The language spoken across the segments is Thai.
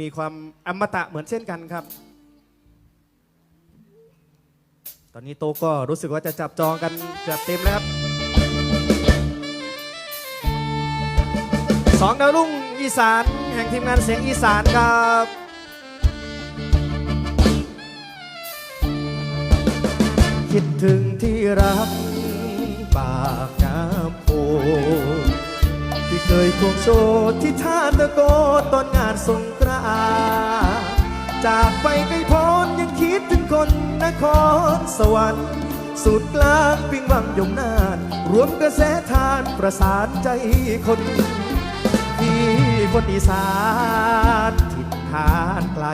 มีความอมตะเหมือนเช่นกันครับ ตอนนี้โตะก็รู้สึกว่าจะจับจองกันเกือบเต็มแล้วครับสองดาวรุ่งอีสานแห่งทีมงานเสียงอีสานครับคิดถึงที่รักปากน้ำโพ ยควงโชว์ที่ท่าตะโกตอนงานสงกรานต์จากไปไกลโพ้นยังคิดถึงคนนครสวรรค์สุดกลางปิงวังยมนานรวมกระแสทานประสานใจคนที่คนอีสานทิศทานไกล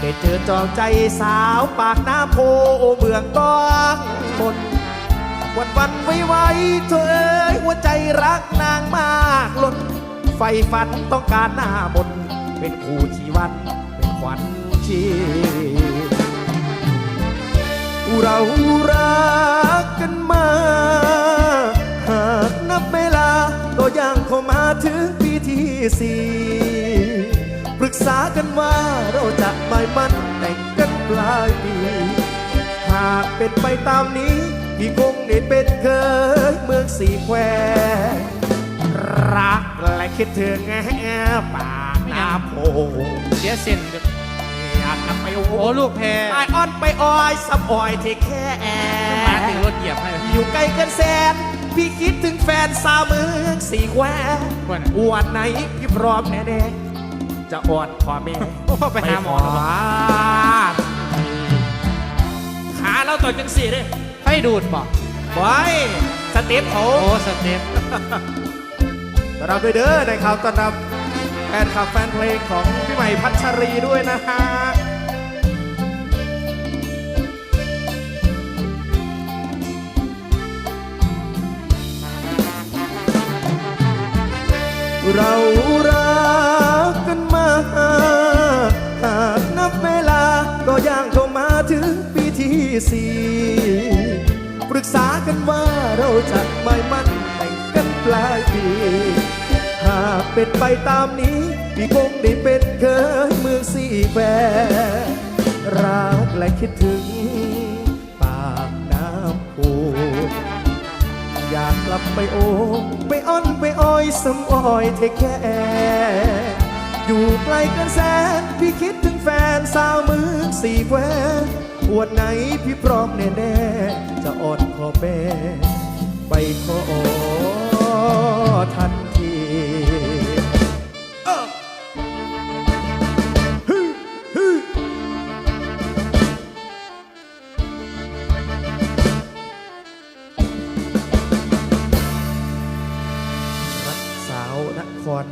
ได้เจอจองใจสาวปากน้ำโพเมืองตอนบน วันวันไว้ไว้เธอเอ้ยหัวใจรักนางมากล้นไฟฝันต้องการหน้ามนเป็นคู่ชีวันเป็นขวัญชีเรารักกันมา หากนับเวลาก็ยังเข้ามาถึงปีที่สี่ปรึกษากันว่าเราจะไม่มันแต่งกันปลายปี หากเป็นไปตามนี้ พี่คงได้เป็นเคยเมืองสีแควรักและคิดถึงแง่ปากน้ำโพเสียเส้นอยากนำไปโอ้โอ้ลูกแพรไอออนไปออยสับออยที่แค่แอมาถึงรถเหยียบให้อยู่ไกลเกินแสน พี่คิดถึงแฟนสาวเมืองสีแควว่าไหนวันไหนพี่พร้อมแน่ๆจะอ่อนพ่อแม่โอ้ไปหาหมอขขาเราต่อยจังสี่เลย ไฟดูดบอกไว้สเต็ปเขาโอ้สเต็ปต้อนรับด้วยเด้อนะครับต้อนรับแฟนคลับแฟนเพลงของพี่ใหม่พัชรีด้วยนะฮะเรารักกันมาหากนับเวลาก็ย่างเข้ามาถึงปีที่สี่ ปรึกษากันว่าเราจะไม่มั่นแต่งกันปลายปี หากเป็นไปตามนี้ พี่คงได้เป็นเคยเมืองสี่แควรักและคิดถึง ปากน้ำโพอยากกลับไปโอไปอ้อนไปอ้อยสมอ้อยเทแค่อยู่ไกลกันแสน พี่คิดถึงแฟนสาวเมืองสี่แคว วันไหนพี่พร้อมแน่ๆจะอ่อนขอแม่ไปขอ